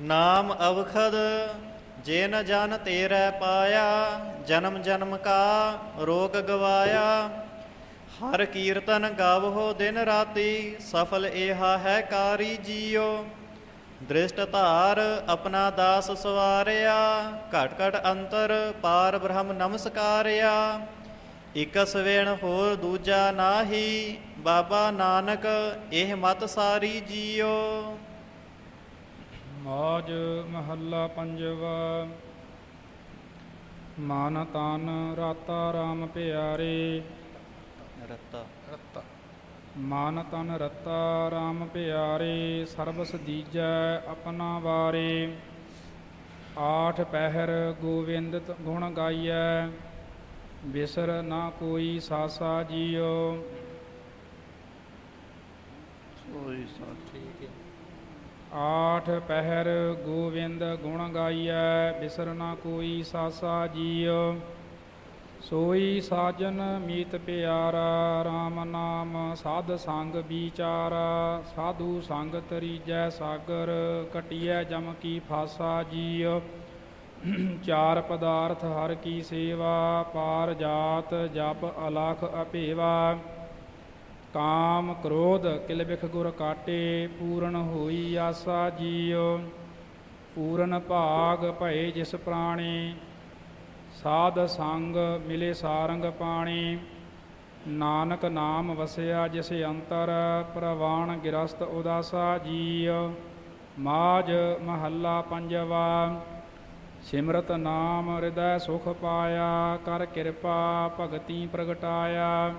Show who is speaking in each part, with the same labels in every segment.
Speaker 1: ਨਾਮ ਅਵਖਦ, ਜਿਨ ਜਨ ਤੇਰੇ ਪਾਇਆ, ਜਨਮ ਜਨਮ ਕਾ ਰੋਗ ਗਵਾਇਆ। ਹਰ ਕੀਰਤਨ ਗਾਵੋ ਦਿਨ ਰਾਤੀ, ਸਫਲ ਏਹਾ ਹੈ ਕਾਰੀ ਜੀਓ ਦ੍ਰਿਸ਼ਟ ਧਾਰ ਆਪਣਾ ਦਾਸ ਸਵਾਰਿਆ, ਘਟ ਘਟ ਅੰਤਰ ਪਾਰ ਬ੍ਰਹਮ ਨਮਸਕਾਰਿਆ। ਇਕਸ ਵੇਣ ਹੋਰ ਦੂਜਾ ਨਾਹੀ, ਬਾਬਾ ਨਾਨਕ, ਇਹ ਮਤ ਸਾਰੀ ਜੀਓ
Speaker 2: ਮਾਜ ਮਹੱਲਾ ਪੰਜਵਾ। ਮਨ ਤਨ ਰਾਤਾ RAM ਪਿਆਰੇ।
Speaker 1: ਰਤਾ।
Speaker 2: ਰਤਾ। ਮਨ ਤਨ ਰਤਾ RAM ਪਿਆਰੇ ਸਰਬਸ ਦੀਜੈ ਆਪਣਾ ਵਾਰੇ। ਆਠ ਪਹਿਰ ਗੋਵਿੰਦਤ ਗੁਣ ਗਾਈਐ ਬਿਸਰ ਨਾ ਕੋਈ ਸਾਸਾ ਜੀਓ।
Speaker 3: ਠੀਕ ਹੈ।
Speaker 2: ਆਠ ਪਹਿਰ ਗੋਵਿੰਦ ਗੁਣ ਗਾਈਐ, ਬਿਸਰਨਾ ਕੋਈ ਸਾਸਾ ਜੀਉ। ਸੋਈ ਸਾਜਨ ਮੀਤ ਪਿਆਰਾ RAM ਨਾਮ ਸਾਧ ਸੰਗ ਵਿਚਾਰਾ। ਸਾਧੂ ਸੰਗ ਤਰੀਜੈ ਸਾਗਰ ਕਟਿਐ ਜਮ ਕੀ ਫਾਸਾ ਜੀਉ। ਚਾਰ ਪਦਾਰਥ ਹਰ ਕੀ ਸੇਵਾ, ਪਾਰ ਜਾਤ ਜਪ ਅਲਖ ਅਪੇਵਾ। ਕਾਮ ਕ੍ਰੋਧ ਕਿਲ ਬਿਖ ਗੁਰ ਕਾਟੇ, ਪੂਰਨ ਹੋਈ ਆਸਾ ਜੀਉ ਪੂਰਨ ਭਾਗ ਭਏ ਜਿਸ ਪ੍ਰਾਣੀ, ਸਾਧ ਸੰਗ ਮਿਲੇ ਸਾਰੰਗ ਪਾਣੀ। ਨਾਨਕ ਨਾਮ ਵਸਿਆ ਜਿਸ ਅੰਤਰ ਪ੍ਰਵਾਣ ਗਿਰਸਤ ਉਦਾਸਾ ਜੀਉ ਮਾਜ ਮਹੱਲਾ ਪੰਜਵਾ, ਸਿਮਰਤ ਨਾਮ ਹਿਰਦੈ ਸੁਖ ਪਾਇਆ, ਕਰ ਕਿਰਪਾ ਭਗਤੀ ਪ੍ਰਗਟਾਇਆ।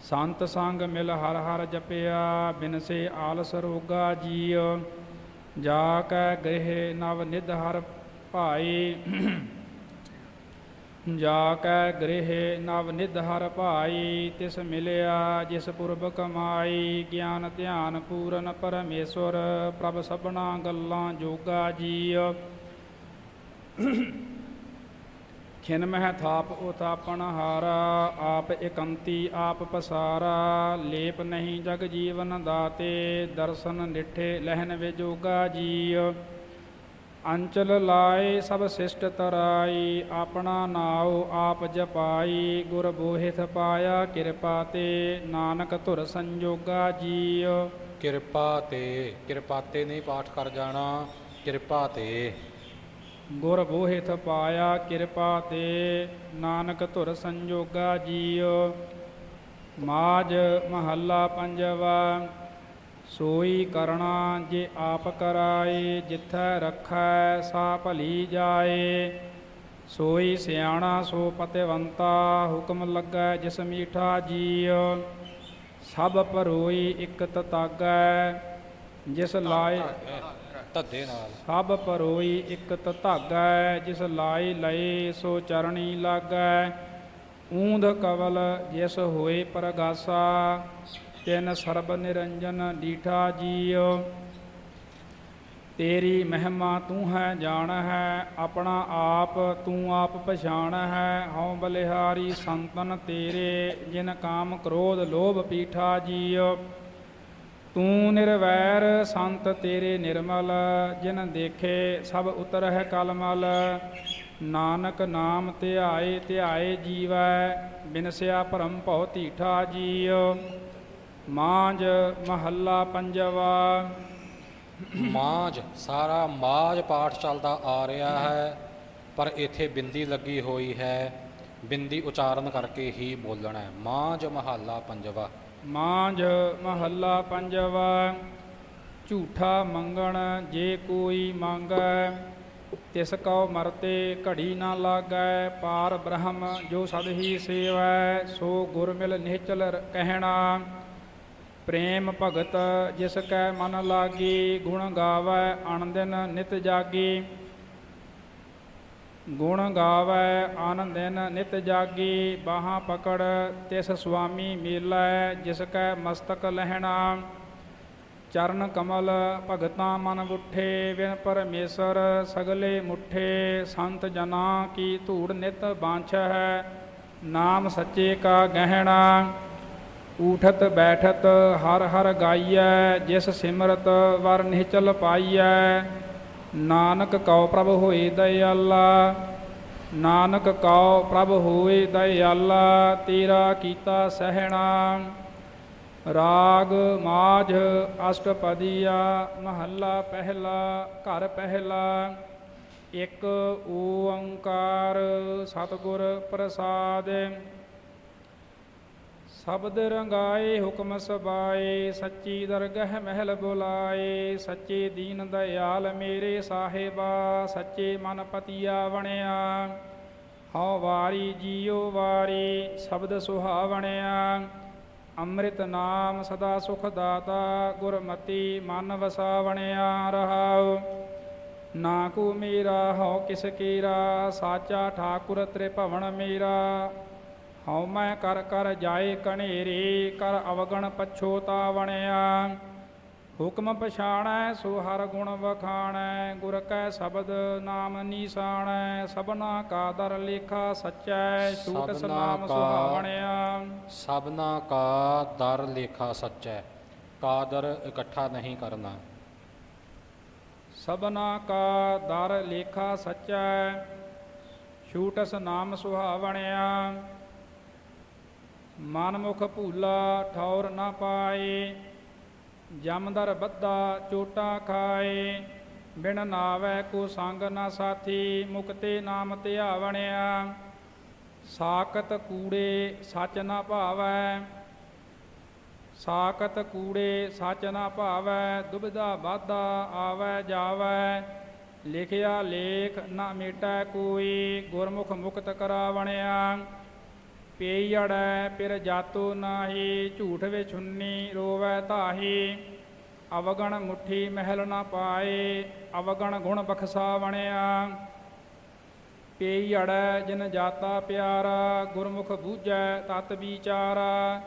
Speaker 2: ਸੰਤ ਸੰਗ ਮਿਲ ਹਰ ਹਰ ਜਪਿਆ, ਬਿਨਸੇ ਆਲਸ ਰੋਗਾ ਜੀਉ ਜਾ ਕੈ ਗ੍ਰਹਿ ਨਵ ਨਿਧ ਹਰ ਭਾਈ। ਜਾ ਕੈ ਗ੍ਰਹਿ ਨਵ ਨਿਧ ਹਰ ਭਾਈ, ਤਿਸ ਮਿਲਿਆ ਜਿਸ ਪੁਰਬ ਕਮਾਈ। ਗਿਆਨ ਧਿਆਨ ਪੂਰਨ ਪਰਮੇਸ਼ਵਰ, ਪ੍ਰਭ ਸਭਨਾ ਗੱਲਾਂ ਜੋਗਾ ਜੀਉ ਖਿਨ ਮਹਿ ਥਾਪ ਉਤਾਪਨ ਹਾਰਾ, ਆਪ ਇਕੰਤੀ ਆਪ ਪਸਾਰਾ, ਲੇਪ ਨਹੀਂ ਜਗ ਜੀਵਨ ਦਾਤੇ, ਦਰਸ਼ਨ ਡਿਠੇ ਲਹਿਨ ਵਿਜੋਗਾ ਜੀਉ ਅੰਚਲ ਲਾਏ ਸਭ ਸਿਸ਼ਟ ਤਰਾਈ, ਆਪਣਾ ਨਾਉ ਆਪ ਜਪਾਈ, ਗੁਰ ਬੋਹਿਥ ਪਾਇਆ ਕਿਰਪਾ ਤੇ, ਨਾਨਕ ਧੁਰ ਸੰਜੋਗਾ ਜੀਉ
Speaker 3: ਕਿਰਪਾ ਤੇ ਕਿਰਪਾ ਤੇ ਨਹੀਂ ਪਾਠ ਕਰ ਜਾਣਾ, ਕਿਰਪਾ ਤੇ।
Speaker 2: ਗੁਰ ਬੋਹਿਥ ਪਾਇਆ ਕਿਰਪਾ ਤੇ, ਨਾਨਕ ਧੁਰ ਸੰਜੋਗਾ ਜੀਉ। ਮਾਜ ਮਹੱਲਾ ਪੰਜਵਾ, ਸੋਈ ਕਰਣਾ ਜੇ ਆਪ ਕਰਾਏ, ਜਿੱਥੈ ਰੱਖੈ ਸਾ ਭਲੀ ਜਾਏ। ਸੋਈ ਸਿਆਣਾ ਸੋ ਪਤਿਵੰਤਾ, ਹੁਕਮ ਲੱਗੈ ਜਿਸ ਮੀਠਾ ਜੀਉ। ਸਭ ਪਰੋਈ ਇਕ ਤਤਾਗੈ ਜਿਸ ਲਾਏ
Speaker 3: ਧੱਦੇ ਨਾਲ।
Speaker 2: ਸਭ ਪਰੋਈ ਇਕ ਧਾਗੈ, ਜਿਸ ਲਾਈ ਲਏ ਸੋ ਚਰਣੀ ਲਾਗੈ। ਊਂਧ ਕਵਲ ਜਿਸ ਹੋਏ ਪ੍ਰਗਾਸਾ, ਤਿਨ ਸਰਬ ਨਿਰੰਜਨ ਡੀਠਾ ਜੀਉ। ਤੇਰੀ ਮਹਿਮਾ ਤੂੰ ਹੈ, ਜਾਣ ਹੈ, ਆਪਣਾ ਆਪ ਤੂੰ ਆਪ ਪਛਾਣ ਹੈ। ਹਉ ਬਲਿਹਾਰੀ ਸੰਤਨ ਤੇਰੇ, ਜਿਨ ਕਾਮ ਕ੍ਰੋਧ ਲੋਭ ਪੀਠਾ ਜੀਉ। ਤੂੰ ਨਿਰਵੈਰ ਸੰਤ ਤੇਰੇ ਨਿਰਮਲ ਜਿਨ ਦੇਖੇ ਸਭ ਉਤਰ ਹੈ ਕਲਮਲ। ਨਾਨਕ ਨਾਮ ਧਿਆਏ ਧਿਆਏ ਜੀਵੈ, ਬਿਨਸਿਆ ਭਰਮ ਭਉ ਧੀਠਾ ਜੀਉ। ਮਾਂਜ ਮਹੱਲਾ ਪੰਜਵਾ।
Speaker 3: ਮਾਝ, ਸਾਰਾ ਮਾਝ ਪਾਠ ਚੱਲਦਾ ਆ ਰਿਹਾ ਹੈ, ਪਰ ਇੱਥੇ ਬਿੰਦੀ ਲੱਗੀ ਹੋਈ ਹੈ। ਬਿੰਦੀ ਉਚਾਰਨ ਕਰਕੇ ਹੀ ਬੋਲਣਾ ਹੈ। ਮਾਝ ਮਹੱਲਾ ਪੰਜਵਾ।
Speaker 2: ਮਾਂਝ ਮਹੱਲਾ ਪੰਜਵਾ, ਝੂਠਾ ਮੰਗਣ ਜੇ ਕੋਈ ਮੰਗੈ, ਤਿਸ ਕਉ ਮਰਤੇ ਘੜੀ ਨਾ ਲਾਗੈ, ਪਾਰ ਬ੍ਰਹਮ ਜੋ ਸਦ ਹੀ ਸੇਵੈ, ਸੋ ਗੁਰ ਮਿਲ ਨਿਹਚਲ ਕਹਿਣਾ। ਪ੍ਰੇਮ ਭਗਤ ਜਿਸ ਕੈ ਮਨ ਲਾਗੀ, ਗੁਣ ਗਾਵੈ ਅਣਦਿਨ ਨਿਤ ਜਾਗੀ। ਗੁਣ ਗਾਵੈ, ਆਨੰਦਿਨ ਨਿਤ ਜਾਗੀ, ਬਾਹਾਂ ਪਕੜ, ਤਿਸ ਸੁਆਮੀ ਮਿਲੈ, ਜਿਸ ਕੈ ਮਸਤਕ ਲਹਿਣਾ। ਚਰਨ ਕਮਲ ਭਗਤਾ ਮਨ ਬੁੱਠੇ ਵਿਨ ਪਰਮੇਸ਼ਰ ਸਗਲੇ ਮੁਠੇ। ਸੰਤ ਜਨਾ ਕੀ ਧੂੜ ਨਿਤ ਬਾਂਛ ਹੈ ਨਾਮ ਸੱਚੇ ਕਾ ਗਹਿਣਾ। ਊਠਤ ਬੈਠਤ ਹਰ ਹਰ ਗਾਈਐ, ਜਿਸ ਸਿਮਰਤ ਵਰ ਨਿਹਚਲ ਪਾਈਐ। ਨਾਨਕ ਕਉ ਪ੍ਰਭ ਹੋਏ ਦਇਆਲਾ, ਨਾਨਕ ਕਉ ਪ੍ਰਭ ਹੋਏ ਦਇਆਲਾ, ਤੇਰਾ ਕੀਤਾ ਸਹਿਣਾ। ਰਾਗ ਮਾਝ ਅਸ਼ਟਪਦੀਆ, ਮਹੱਲਾ ਪਹਿਲਾ, ਘਰ ਪਹਿਲਾ। ਇੱਕ ਓੰਕਾਰ ਸਤਿਗੁਰ ਪ੍ਰਸਾਦ। ਸ਼ਬਦ ਰੰਗਾਏ ਹੁਕਮ ਸਬਾਏ ਸੱਚੀ ਦਰਗਹ ਮਹਿਲ ਬੁਲਾਏ, ਸੱਚੇ ਦੀਨ ਦਇਆਲ ਮੇਰੇ ਸਾਹਿਬਾ, ਸੱਚੇ ਮਨ ਪਤੀਆ ਬਣਿਆ। ਹਉ ਵਾਰੀ ਜੀਉ ਵਾਰੀ ਸ਼ਬਦ ਸੁਹਾਵਣਿਆ ਅੰਮ੍ਰਿਤ ਨਾਮ ਸਦਾ ਸੁਖ ਦਾਤਾ, ਗੁਰਮਤੀ ਮਨ ਵਸਾਵਣਿਆ ਰਹਾਉ। ਨਾ ਕੋ ਮੇਰਾ, ਹਉ ਕਿਸ ਕੀਰਾ, ਸਾਚਾ ਠਾਕੁਰ ਤ੍ਰਿਭਵਨ ਮੇਰਾ। ਹਉ ਮੈਂ ਕਰ ਕਰ ਜਾਏ ਕਨੇਰੇ ਕਰ ਅਵਗਣ ਪਛੋਤਾਵਣਿਆ ਹੁਕਮ ਪਛਾਣੈ ਸੋ ਹਰ ਗੁਣ ਵਖਾਣੈ ਗੁਰ ਕੈ ਸ਼ਬਦ ਨਾਮ ਨੀਸਾਣੈ ਸਭਨਾ ਕਾ ਦਰ ਲੇਖਾ ਸਚੈ ਛੂਟ ਸਨਾਮ ਸੁਹਾਵਣਿਆ।
Speaker 3: ਸਭਨਾ ਕਾ ਦਰ ਲੇਖਾ ਸੱਚੈ ਕਾਦਰ ਇਕੱਠਾ ਨਹੀਂ ਕਰਨਾ।
Speaker 2: ਸਭਨਾ ਕਾ ਦਰ ਲੇਖਾ ਸਚੈ ਛੂਟਸ ਨਾਮ ਸੁਹਾਵਣਿਆ। ਮਨਮੁਖ ਭੂਲਾ ਠੌਰ ਨਾ ਪਾਏ ਜਮਦਰ ਬੱਦਾ ਚੋਟਾ ਖਾਏ, ਬਿਨ ਨਾਵੈ ਕੋ ਸੰਗ ਨਾ ਸਾਥੀ, ਮੁਕਤੇ ਨਾਮ ਧਿਆਵਣਿਆ। ਸਾਕਤ ਕੂੜੇ ਸੱਚ ਨਾ ਭਾਵੈ ਸਾਕਤ ਕੂੜੇ ਸੱਚ ਨਾ ਭਾਵੈ, ਦੁਬਿਧਾ ਬਾਧਾ ਆਵੈ ਜਾਵੈ, ਲਿਖਿਆ ਲੇਖ ਨਾ ਮੇਟੈ ਕੋਈ, ਗੁਰਮੁਖ ਮੁਕਤ ਕਰਾਵਣਿਆ। ਪੇਈੜੈ ਪਿਰ ਜਾਤੋ ਨਾਹੀ, ਝੂਠ ਵਿੱਚ ਛੁੰਨੀ ਰੋਵੈ ਤਾਹੀ ਅਵਗਣ ਮੁਠੀ ਮਹਿਲ ਨਾ ਪਾਏ, ਅਵਗਣ ਗੁਣ ਬਖਸਾ ਵਣਿਆ ਪੇਈੜੈ ਜਿਨ ਜਾਤਾ ਪਿਆਰਾ, ਗੁਰਮੁਖ ਬੂਝੈ ਤਤ ਵਿਚਾਰਾ।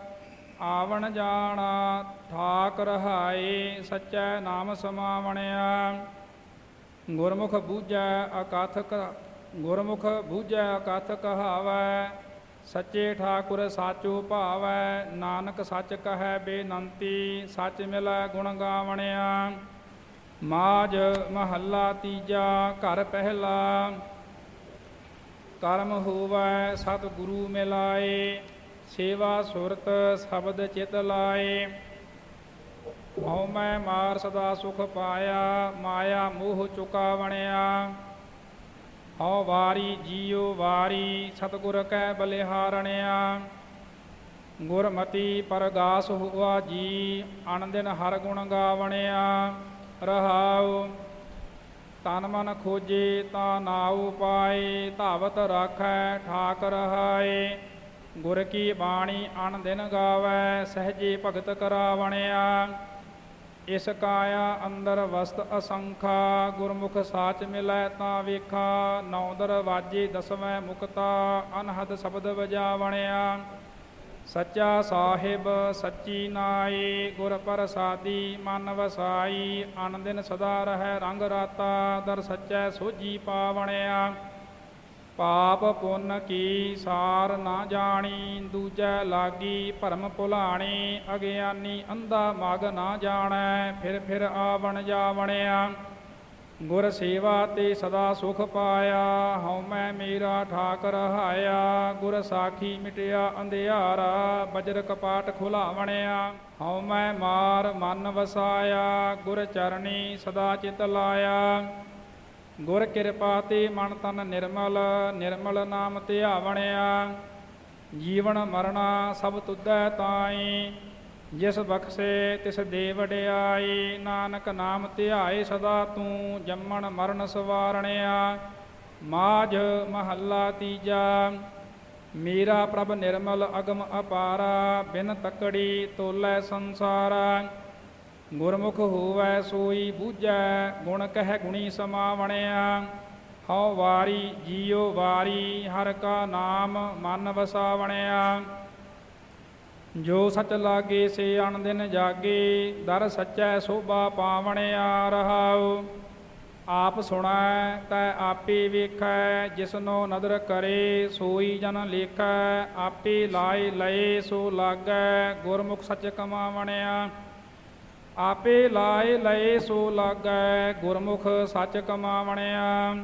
Speaker 2: ਆਵਣ ਜਾਣਾ ਠਾਕ ਰਹਾਏ, ਸਚੈ ਨਾਮ ਸਮਾਵਣਿਆ। ਗੁਰਮੁਖ ਬੂਝੈ ਅਕਥ ਕ- ਗੁਰਮੁਖ ਬੂਝੈ ਅਕਥ ਕਹਾਵੈ ਸੱਚੇ ਠਾਕੁਰ ਸਾਚੋ ਭਾਵੈ ਨਾਨਕ ਸੱਚ ਕਹੈ ਬੇਨੰਤੀ, ਸੱਚ ਮਿਲੈ ਗੁਣ ਗਾਵਣਿਆ। ਮਾਝ ਮਹੱਲਾ ਤੀਜਾ, ਘਰ ਪਹਿਲਾ। ਕਰਮ ਹੋਵੈ ਸਤ ਗੁਰੂ ਮਿਲਾਏ, ਸੇਵਾ ਸੁਰਤ ਸ਼ਬਦ ਚਿਤ ਲਾਏ। ਹਉ ਮੈਂ ਮਾਰ ਸਦਾ ਸੁਖ ਪਾਇਆ, ਮਾਇਆ ਮੋਹ ਚੁਕਾ ਬਣਿਆ ਹਉ ਵਾਰੀ ਜੀਉ ਵਾਰੀ, ਸਤਿਗੁਰ ਕੈ ਬਲਿਹਾਰਣਿਆ। ਗੁਰਮਤੀ ਪਰਗਾਸ ਹੁਆ ਜੀ ਅਨੰਦਿਨ ਹਰ ਗੁਣ ਗਾਵਣਿਆ। ਰਹਾਉ, ਤਨ ਮਨ ਖੋਜੇ ਤਾ ਨਾਉ ਪਾਏ, ਧਾਵਤ ਰਾਖੈ ਠਾਕ ਰਹਾਏ ਗੁਰ ਕੀ ਬਾਣੀ ਅਨ ਗਾਵੈ, ਸਹਜੇ ਭਗਤ ਕਰਾਵਣਿਆ। ਇਸ ਕਾਇਆ ਅੰਦਰ ਵਸਤ ਅਸੰਖਾ, ਗੁਰਮੁਖ ਸਾਚ ਮਿਲੈ ਤਾਂ ਵੇਖਾ ਨੌ ਦਰਵਾਜੇ ਦਸਵੇਂ ਮੁਕਤਾ, ਅਨਹਦ ਸ਼ਬਦ ਵਜਾਵਣਿਆ। ਸੱਚਾ ਸਾਹਿਬ, ਸੱਚੀ ਨਾਈ ਗੁਰ ਪ੍ਰਸਾਦੀ, ਮਨ ਵਸਾਈ ਅਨ ਦਿਨ ਸਦਾ ਰਹਿ ਰੰਗ ਰਾਤਾ, ਦਰ ਸੱਚੈ ਸੋਜੀ ਪਾਵਣਿਆ। ਪਾਪ ਪੁੰਨ ਕੀ ਸਾਰ ਨਾ ਜਾਣੀ, ਦੂਜੈ ਲਾਗੀ ਭਰਮ ਭੁਲਾਣੀ, ਅਗਿਆਨੀ ਅੰਧਾ ਮਗ ਨਾ ਜਾਣੈ, ਫਿਰ ਫਿਰ ਆਵਣ ਜਾਵਣਿਆ। ਗੁਰ ਸੇਵਾ ਤੇ ਸਦਾ ਸੁਖ ਪਾਇਆ ਹਉ ਮੈਂ ਮੇਰਾ ਠਾਕ ਰਹਾਇਆ ਗੁਰ ਸਾਖੀ ਮਿਟਿਆ ਅੰਧਿਆਰਾ, ਬਜਰ ਕਪਾਟ ਖੁਲਾਵਣਿਆ। ਹਉ ਮੈਂ ਮਾਰ ਮਨ ਵਸਾਇਆ, ਗੁਰ ਚਰਣੀ ਸਦਾ ਚਿਤ ਲਾਇਆ। ਗੁਰ ਕਿਰਪਾ ਤੇ ਮਨ ਤਨ ਨਿਰਮਲ ਨਿਰਮਲ ਨਾਮ ਧਿਆਵਣਿਆ ਜੀਵਨ ਮਰਣਾ ਸਭ ਤੁਧੈ ਤਾਈ। ਜਿਸ ਬਖਸ਼ੇ ਤਿਸ ਦੇ ਵਡਿਆਈ ਨਾਨਕ ਨਾਮ ਧਿਆਏ ਸਦਾ ਤੂੰ, ਜੰਮਣ ਮਰਨ ਸਵਾਰਣਿਆ। ਮਾਝ ਮਹੱਲਾ ਤੀਜਾ। ਮੇਰਾ ਪ੍ਰਭ ਨਿਰਮਲ ਅਗਮ ਅਪਾਰਾ। ਬਿਨ ਤਕੜੀ ਤੋਲੇ ਸੰਸਾਰਾ। ਗੁਰਮੁਖ ਹੋਵੈ ਸੋਈ ਬੂਝੈ, ਗੁਣ ਕਹਿ ਗੁਣੀ ਸਮਾਵਣਿਆ। ਹਉ ਵਾਰੀ ਜੀਉ ਵਾਰੀ, ਹਰ ਕਾ ਨਾਮ ਮਨ ਵਸਾਵਣਿਆ। ਜੋ ਸਚ ਲਾਗੇ, ਸੇ ਅਣ ਦਿਨ ਜਾਗੇ, ਦਰ ਸਚੈ ਸੋਭਾ ਪਾਵਣਿਆ ਰਹਾਉ। ਆਪ ਸੁਣੈ, ਤੈ ਆਪੇ ਵੇਖੈ ਜਿਸਨੋ ਨਦਰ ਕਰੇ, ਸੋਈ ਜਨ ਲੇਖੈ, ਆਪੇ ਲਾਏ ਲਏ ਸੋ ਲਾਗੈ, ਗੁਰਮੁਖ ਸਚ ਕਮਾਵਣਿਆ। ਆਪੇ ਲਾਏ ਲਏ ਸੋ ਲਾਗੈ ਗੁਰਮੁਖ ਸੱਚ ਕਮਾਵਣਿਆ।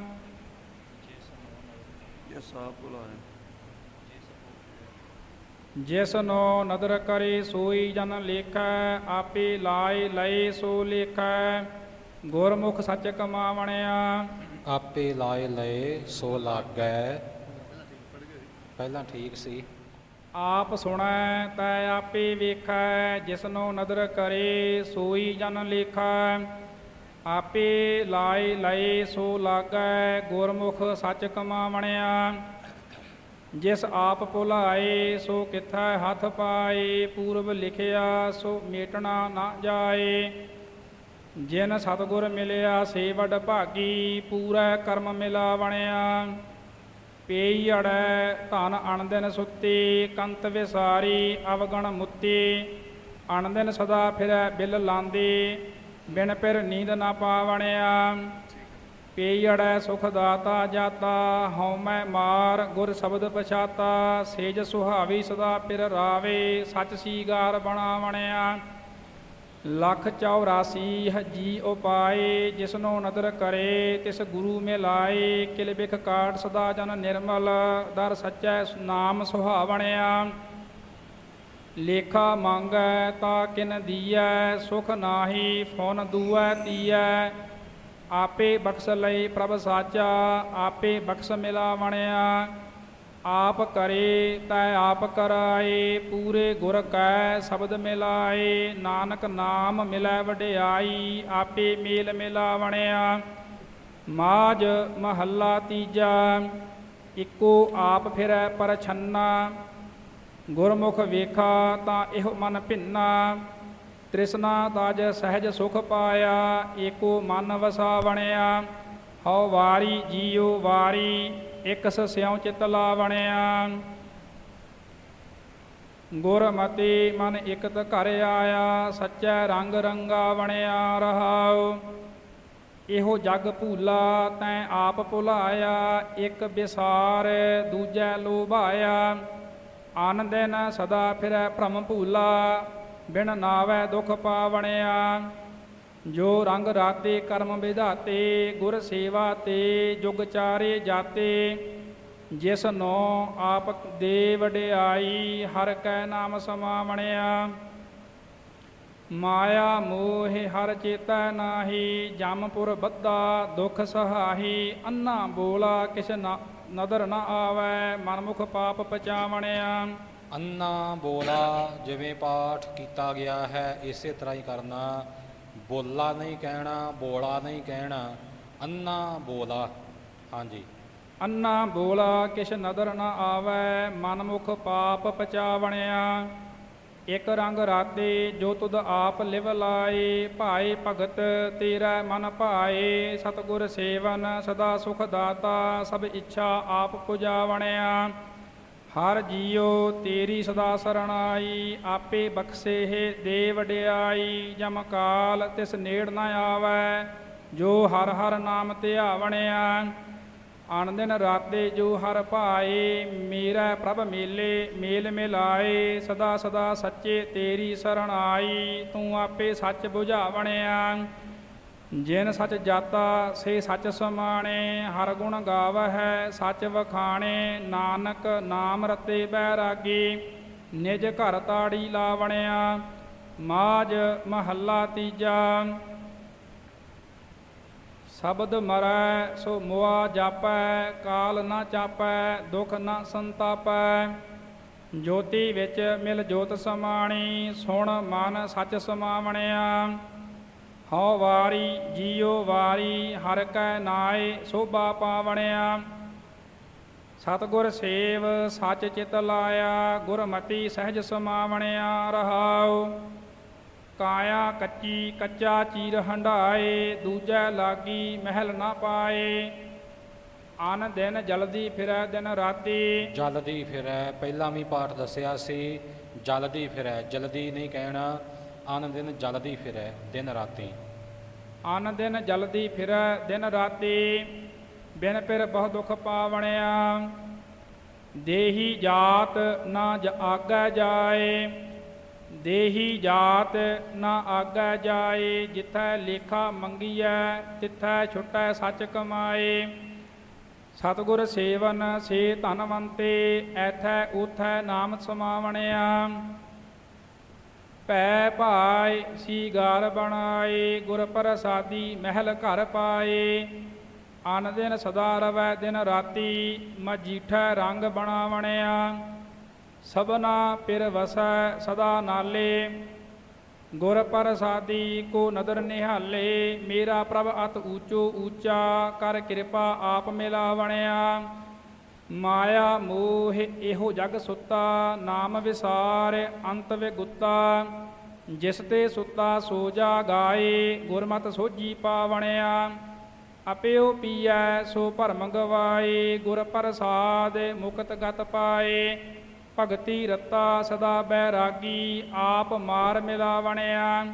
Speaker 2: ਜਿਸ ਨੋ ਨਦਰ ਕਰੇ ਸੋਈ ਜਨ ਲੇਖੈ ਆਪੇ ਲਾਏ ਲਏ ਸੋ ਲੇਖੈ ਗੁਰਮੁਖ ਸੱਚ ਕਮਾਵਣਿਆ।
Speaker 3: ਆਪੇ ਲਾਏ ਲਏ ਸੋ ਲਾਗੈ। ਪਹਿਲਾਂ ਠੀਕ ਸੀ।
Speaker 2: ਆਪ ਸੁਣੈ, ਤੈ ਆਪੇ ਵੇਖੈ, ਜਿਸਨੋ ਨਦਰ ਕਰੇ, ਸੋਈ ਜਨ ਲੇਖੈ। ਆਪੇ ਲਾਏ ਲਏ ਸੋ ਲਾਗੈ, ਗੁਰਮੁਖ ਸੱਚ ਕਮਾਵਣਿਆ। ਜਿਸ ਆਪ ਭੁਲਾਏ, ਸੋ ਕਿਥੈ ਹੱਥ ਪਾਏ, ਪੂਰਬ ਲਿਖਿਆ, ਸੋ ਮੇਟਣਾ ਨਾ ਜਾਏ। ਜਿਨ ਸਤਗੁਰ ਮਿਲਿਆ, ਸੇਵਡ ਭਾਗੀ, ਪੂਰਾ ਕਰਮ ਮਿਲਾ ਬਣਿਆ ਪੇਈ ਧਨ ਅਣਦਿਨ ਸੁੱਤੀ, ਕੰਤ ਵਿਸਾਰੀ ਅਵਗਣ ਮੁੱਤੀ। ਅਣਦਿਨ ਸਦਾ ਫਿਰੈ ਬਿਲ ਲਾਂਦੀ, ਬਿਨ ਪਿਰ ਨੀਂਦ ਨਾ ਪਾਵਣਿਆ। ਪੇਈ ਅੜੈ ਸੁਖ ਦਾਤਾ ਜਾਤਾ ਹਉਮੈ ਮਾਰ ਗੁਰ ਸ਼ਬਦ ਪਛਾਤਾ। ਸੇਜ ਸੁਹਾਵੀ ਸਦਾ ਪਿਰ ਰਾਵੇ, ਸੱਚ ਸੀਗਾਰ ਬਣਾਵਣਿਆ। ਲੱਖ 84 ਹਜੀ ਉਪਾਏ, ਜਿਸਨੋ ਨਦਰ ਕਰੇ, ਤਿਸ ਗੁਰੂ ਮਿਲਾਏ, ਕਿਲ ਬਿਖ ਕਾਟ ਸਦਾ ਜਨ ਨਿਰਮਲ, ਦਰ ਸੱਚੈ ਨਾਮ ਸੁਹਾਵਣਿਆ। ਲੇਖਾ ਮੰਗੈ ਤਾ ਕਿਨ ਦੀਐ, ਸੁਖ ਨਾਹੀ ਫੋਨ ਦੂਐ ਤੀਐ। ਆਪੇ ਬਖਸ਼ ਲਈ ਪ੍ਰਭ ਸਾਚਾ, ਆਪੇ ਬਖਸ਼ ਮਿਲਾਵਣਿਆ। ਆਪ ਕਰੇ, ਤੈ ਆਪ ਕਰਾਏ, ਪੂਰੇ ਗੁਰ ਕੈ ਸ਼ਬਦ ਮਿਲਾਏ, ਨਾਨਕ ਨਾਮ ਮਿਲੈ ਵਡਿਆਈ, ਆਪੇ ਮੇਲ ਮਿਲਾਵਣਿਆ। ਮਾਜ ਮਹੱਲਾ ਤੀਜਾ, ਇਕੋ ਆਪ ਫਿਰੈ ਪਰਛੰਨਾ। ਗੁਰਮੁਖ ਵੇਖਾ ਤਾਂ ਇਹੋ ਮਨ ਭਿੰਨਾ। ਤ੍ਰਿਸ਼ਨਾ ਤਜ ਸਹਿਜ ਸੁਖ ਪਾਇਆ, ਏਕੋ ਮਨ ਵਸਾਵਣਿਆ। ਹਉ ਵਾਰੀ ਜੀਉ ਵਾਰੀ ਇਕ ਸਿਉ ਚਿਤ ਲਾਵਣਿਆ ਗੁਰਮਤੀ ਮਨ ਇਕਤ ਘਰ ਆਇਆ, ਸੱਚੈ ਰੰਗ ਰੰਗਾ ਬਣਿਆ ਰਹਾਉ। ਇਹੋ ਜਗ ਭੂਲਾ ਤੈ ਆਪ ਭੁਲਾਇਆ, ਇਕ ਬਿਸਾਰ ਦੂਜੈ ਲੋਭਾਇਆ। ਆਨ ਦਿਨ ਸਦਾ ਫਿਰੈ ਭ੍ਰਮ ਭੂਲਾ, ਬਿਨ ਨਾਵੈ ਦੁਖ ਪਾਵਣਿਆ। ਜੋ ਰੰਗ ਰਾਤੇ ਕਰਮ ਵਿਧਾਤੇ, ਗੁਰ ਸੇਵਾ ਤੇ ਜੁਗ ਚਾਰੇ ਜਾਤੇ, ਜਿਸ ਨੋ ਆਪ ਦੇ ਵਡਿਆਈ ਹਰ ਕੈ ਨਾਮ ਸਮਾਵਣਿਆ। ਮਾਇਆ ਮੋਹ ਹਰ ਚੇਤੈ ਨਾਹੀ ਜਮਪੁਰ ਬੱਧਾ ਦੁਖ ਸਹਾਹੀ, ਅੰਨਾ ਬੋਲਾ ਕਿਛ ਨਾ, ਨਦਰ ਨ ਆਵੈ, ਮਨਮੁਖ ਪਾਪ ਪਚਾਵਣਿਆ।
Speaker 3: ਅੰਨਾ ਬੋਲਾ ਜਿਵੇਂ ਪਾਠ ਕੀਤਾ ਗਿਆ ਹੈ, ਇਸੇ ਤਰ੍ਹਾਂ ਹੀ ਕਰਨਾ। ਬੋਲਾ ਨਹੀਂ ਕਹਿਣਾ, ਬੋਲਾ ਨਹੀਂ ਕਹਿਣਾ, ਅੰਨਾ ਬੋਲਾ। ਹਾਂਜੀ।
Speaker 2: ਅੰਨਾ ਬੋਲਾ ਕਿਛ ਨਦਰ ਨਾ ਆਵੈ, ਮਨਮੁਖ ਪਾਪ ਪਚਾਵਣਿਆ। ਇਕ ਰੰਗ ਰਾਤੇ ਜੋ ਤੁਧ ਆਪ ਲਿਵ ਲਾਏ, ਭਾਏ ਭਗਤ ਤੇਰਾ ਮਨ ਭਾਏ। ਸਤਗੁਰ ਸੇਵਨ ਸਦਾ ਸੁਖ ਦਾਤਾ, ਸਭ ਇੱਛਾ ਆਪ ਪੁਜਾਵਣਿਆ। ਹਰ ਜੀਉ ਤੇਰੀ ਸਦਾ ਸਰਣਾਈ, ਆਪੇ ਬਖਸ਼ੇ ਦੇ ਵਡਿਆਈ ਜਮ ਕਾਲ ਤਿਸ ਨੇੜ ਨ ਆਵੈ, ਜੋ ਹਰ ਹਰ ਨਾਮ ਧਿਆਵਣਿਆ ਆਨ ਦਿਨ ਰਾਤੇ ਜੋ ਹਰ ਭਾਏ, ਮੇਰਾ ਪ੍ਰਭ ਮੇਲੇ, ਮੇਲ ਮਿਲਾਏ। ਸਦਾ ਸਦਾ ਸੱਚੇ ਤੇਰੀ ਸਰਣਾਈ, ਤੂੰ ਆਪੇ ਸੱਚ 부ਝਾਵਣਿਆ ਜਿਨ ਸਚ ਜਾਤਾ, ਸੇ ਸੱਚ ਸਮਾਣੇ, ਹਰ ਗੁਣ ਗਾਵਹਿ, ਸਚ ਵਖਾਣੇ, ਨਾਨਕ ਨਾਮ ਰਤੇ ਬੈਰਾਗੀ ਨਿਜ ਘਰ ਤਾੜੀ ਲਾਵਣਿਆ ਮਾਜ ਮਹੱਲਾ ਤੀਜਾ। ਸ਼ਬਦ ਮਰੈ, ਸੋ ਮੁਆ ਜਾਪੈ, ਕਾਲ ਨਾ ਚਾਪੈ, ਦੁਖ ਨਾ ਸੰਤਾਪੈ। ਜੋਤੀ ਵਿੱਚ ਮਿਲ ਜੋਤ ਸਮਾਣੀ, ਸੁਣ ਮਨ ਸੱਚ ਸਮਾਵਣਿਆ। ਹਉ ਵਾਰੀ ਜੀਉ ਵਾਰੀ, ਹਰ ਕੈ ਨਾਏ ਸੋਭਾ ਪਾਵਣਿਆ। ਸਤਗੁਰ ਸੇਵ, ਸੱਚ ਚਿਤ ਲਾਇਆ, ਗੁਰਮਤੀ ਸਹਿਜ ਸਮਾਵਣਿਆ ਰਹਾਉ। ਕਾਇਆ ਕੱਚੀ ਕੱਚਾ ਚੀਰ ਹੰਡਾਏ ਦੂਜੈ ਲਾਗੀ ਮਹਿਲ ਨਾ ਪਾਏ। ਅਨ ਦਿਨ ਜਲਦੀ ਫਿਰੈ ਦਿਨ ਰਾਤੀ।
Speaker 3: ਜਲਦੀ ਫਿਰੈ, ਪਹਿਲਾਂ ਵੀ ਪਾਠ ਦੱਸਿਆ ਸੀ, ਜਲਦੀ ਫਿਰੈ, ਜਲਦੀ ਨਹੀਂ ਕਹਿਣਾ। ਆਨ ਦਿਨ ਜਲਦੀ ਫਿਰੈ, ਦਿਨ ਰਾਤੀ।
Speaker 2: ਅਨ ਦਿਨ ਜਲਦੀ ਫਿਰੈ, ਦਿਨ ਰਾਤੀ ਬਿਨ ਪਿਰ ਬਹੁ ਦੁਖ ਪਾਵਣਿਆ। ਦੇਹੀ ਜਾਤ ਨਾ ਆਗੈ ਜਾਏ, ਦੇਹੀ ਜਾਤ ਨਾ ਆਗੈ ਜਾਏ, ਜਿਥੈ ਲੇਖਾ ਮੰਗੀਐ, ਤਿਥੈ ਛੁਟੈ ਸੱਚ ਕਮਾਏ। ਸਤਿਗੁਰ ਸੇਵਨ, ਸੇ ਧਨਵੰਤੇ, ਐਥੈ ਉਥੈ ਨਾਮ ਸਮਾਵਣਿਆ। ਭੈ ਭਾਇ ਸੀ ਗਾਲ ਬਣਾਏ ਗੁਰ ਪ੍ਰਸਾਦੀ ਮਹਿਲ ਘਰ ਪਾਏ। ਅਨ ਦਿਨ ਸਦਾ ਰਵੈ, ਦਿਨ ਰਾਤੀ ਮਜੀਠੈ ਰੰਗ ਬਣਾਵਣਿਆ। ਸਭਨਾ ਪਿਰ ਵਸੈ, ਸਦਾ ਨਾਲੇ। ਗੁਰ ਪ੍ਰਸਾਦੀ ਕੋ ਨਦਰ ਨਿਹਾਲੇ, ਮੇਰਾ ਪ੍ਰਭ ਅਤ ਊਚੋ ਊਚਾ, ਕਰ ਕਿਰਪਾ ਆਪ ਮਿਲਾਵਣਿਆ। ਮਾਇਆ, ਮੋਹ, ਇਹੋ ਜਗ ਸੁੱਤਾ, ਨਾਮ ਵਿਸਾਰ, ਅੰਤ ਵਿਗੁੱਤਾ। ਜਿਸ ਤੇ ਸੁੱਤਾ ਸੋ ਜਾ ਗਾਏ, ਗੁਰਮਤਿ ਸੋਜੀ ਪਾਵਣਿਆ। ਅਪਿਓ ਪੀਐ, ਸੋ ਭਰਮ ਗਵਾਏ, ਗੁਰ ਪ੍ਰਸਾਦ ਮੁਕਤ ਗਤ ਪਾਏ। ਭਗਤੀ ਰਤਾ ਸਦਾ ਬੈਰਾਗੀ, ਆਪ ਮਾਰ ਮਿਲਾਵਣਿਆ।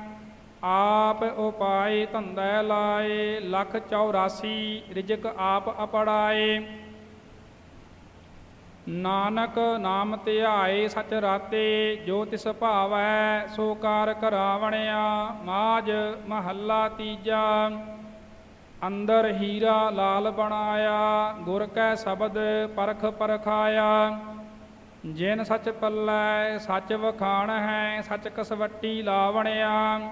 Speaker 2: ਆਪ ਉਪਾਏ ਧੰਦਾ ਲਾਏ, ਲਖ 84 ਰਿਜਕ ਆਪ ਅਪੜਾਏ। ਨਾਨਕ ਨਾਮ ਧਿਆਏ ਸਚ ਰਾਤੇ, ਜੋ ਤਿਸ ਭਾਵੈ ਸੋ ਕਾਰ ਕਰਾਵਣਿਆ ਮਾਜ ਮਹੱਲਾ ਤੀਜਾ। ਅੰਦਰ ਹੀਰਾ ਲਾਲ ਬਣਾਇਆ, ਗੁਰ ਕੈ ਸ਼ਬਦ ਪਰਖ ਪਰਖਾਇਆ। ਜਿਨ ਸਚ ਪੱਲੈ, ਸਚ ਵਖਾਣ ਹੈ ਸਚ ਕਸਵੱਟੀ ਲਾਵਣਿਆ।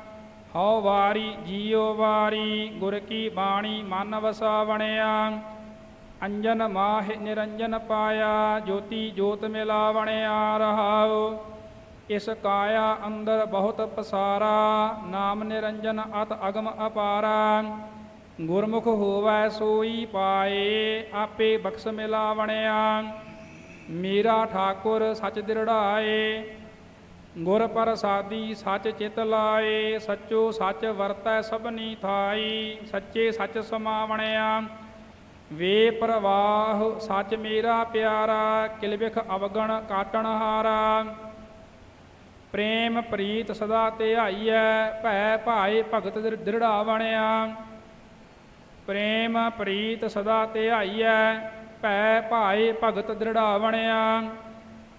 Speaker 2: ਹਉ ਵਾਰੀ ਜੀਉ ਵਾਰੀ, ਗੁਰ ਕੀ ਬਾਣੀ ਮਨ ਵਸਾਵਣਿਆ। ਅੰਜਨ ਮਾਹਿ ਨਿਰੰਜਨ ਪਾਇਆ, ਜੋਤੀ ਜੋਤ ਮਿਲਾਵਣਿਆ ਰਹਾਉ ਇਸ ਕਾਇਆ ਅੰਦਰ ਬਹੁਤ ਪਸਾਰਾ, ਨਾਮ ਨਿਰੰਜਨ ਅਤ ਅਗਮ ਅਪਾਰਾ। ਗੁਰਮੁਖ ਹੋਵੈ ਸੋਈ ਪਾਏ, ਆਪੇ ਬਖਸ਼ ਮਿਲਾਵਣਿਆ। ਮੇਰਾ ਠਾਕੁਰ ਸਚ ਦਿਰੜਾਏ, ਗੁਰ ਪ੍ਰਸਾਦੀ ਸਚ ਚਿਤ ਲਾਏ। ਸੱਚੋ ਸੱਚ ਵਰਤੈ ਸਭਨੀ ਥਾਈ, ਸੱਚੇ ਸੱਚ ਸਮਾਵਣਿਆ। ਵੇ ਪ੍ਰਵਾਹ, ਸੱਚ ਮੇਰਾ ਪਿਆਰਾ ਕਿਲਵਿਖ ਅਵਗਣ ਕਾਟਣ ਹਾਰਾ। ਪ੍ਰੇਮ ਪ੍ਰੀਤ ਸਦਾ ਧਿਆਈਐ, ਭੈ ਭਾਏ ਭਗਤ ਦ੍ਰਿੜਾ ਬਣਿਆ ਪ੍ਰੇਮ ਪ੍ਰੀਤ ਸਦਾ ਧਿਆਈਐ, ਭੈ ਭਾਏ ਭਗਤ ਦ੍ਰਿੜਾ ਬਣਿਆ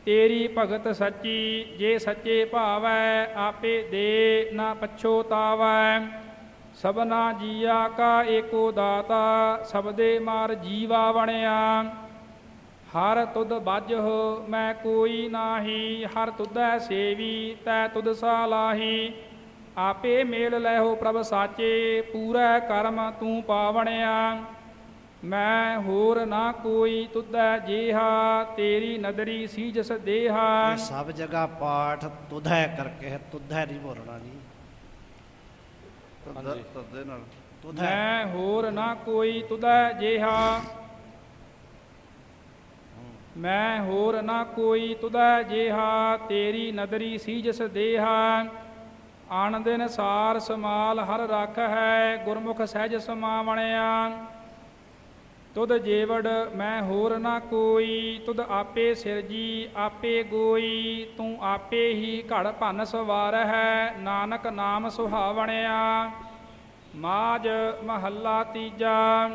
Speaker 2: ਤੇਰੀ ਭਗਤ ਸੱਚੀ, ਜੇ ਸੱਚੇ ਭਾਵੈ, ਆਪੇ ਦੇ ਨਾ ਪਛੋਤਾਵੈ ਸਭਨਾ ਜੀਆ ਕਾ ਏਕੋ ਦਾਤਾ, ਸਬਦੇ ਮਾਰ ਜੀਵਾ ਬਣਿਆ। ਹਰ ਤੁਧ ਬਾਝਹੁ, ਮੈਂ ਕੋਈ ਨਾਹੀ, ਹਰ ਤੁਧੈ ਸੇਵੀ, ਤੈ ਤੁਧ ਸਾਲਾਹੀ ਆਪੇ ਮੇਲ ਲੈਹੋ ਪ੍ਰਭ ਸਾਚੇ, ਪੂਰਾ ਕਰਮ ਤੂੰ ਪਾਵਣਿਆ ਮੈਂ ਹੋਰ ਨਾ ਕੋਈ ਤੁਧੈ ਜੇਹਾ, ਤੇਰੀ ਨਦਰੀ ਸੀਜਸ ਦੇਹਾ।
Speaker 4: ਇਹ ਸਭ ਜਗ੍ਹਾ ਪਾਠ ਤੁਧੈ ਕਰਕੇ ਹੈ, ਤੁਧੈ ਨਹੀਂ ਬੋਲਣਾ ਜੀ।
Speaker 5: ਤੱਦੇ ਨਾਲ।
Speaker 2: ਮੈਂ ਹੋਰ ਨਾ ਕੋਈ ਤੁਧੈ ਜੇਹਾ। ਮੈਂ ਹੋਰ ਨਾ ਕੋਈ ਤੁਧੈ ਜੇਹਾ। ਤੇਰੀ ਨਦਰੀ ਸੀਜਸ ਦੇਹਾ। ਆਨ ਦਿਨ ਸਾਰ ਸਮਾਲ ਹਰ ਰੱਖ ਹੈ ਗੁਰਮੁਖ ਸਹਿਜ ਸਮਾਵਣਿਆ। ਤੁਧ ਜੇਵੜ ਮੈਂ ਹੋਰ ਨਾ ਕੋਈ, ਤੁਧ ਆਪੇ ਸਿਰਜੀ ਆਪੇ ਗੋਈ, ਤੂੰ ਆਪੇ ਹੀ ਘੜ ਭੰਨ ਸਵਾਰ ਹੈ ਨਾਨਕ ਨਾਮ ਸੁਹਾਵਣਿਆ। ਮਾਜ ਮਹੱਲਾ ਤੀਜਾ,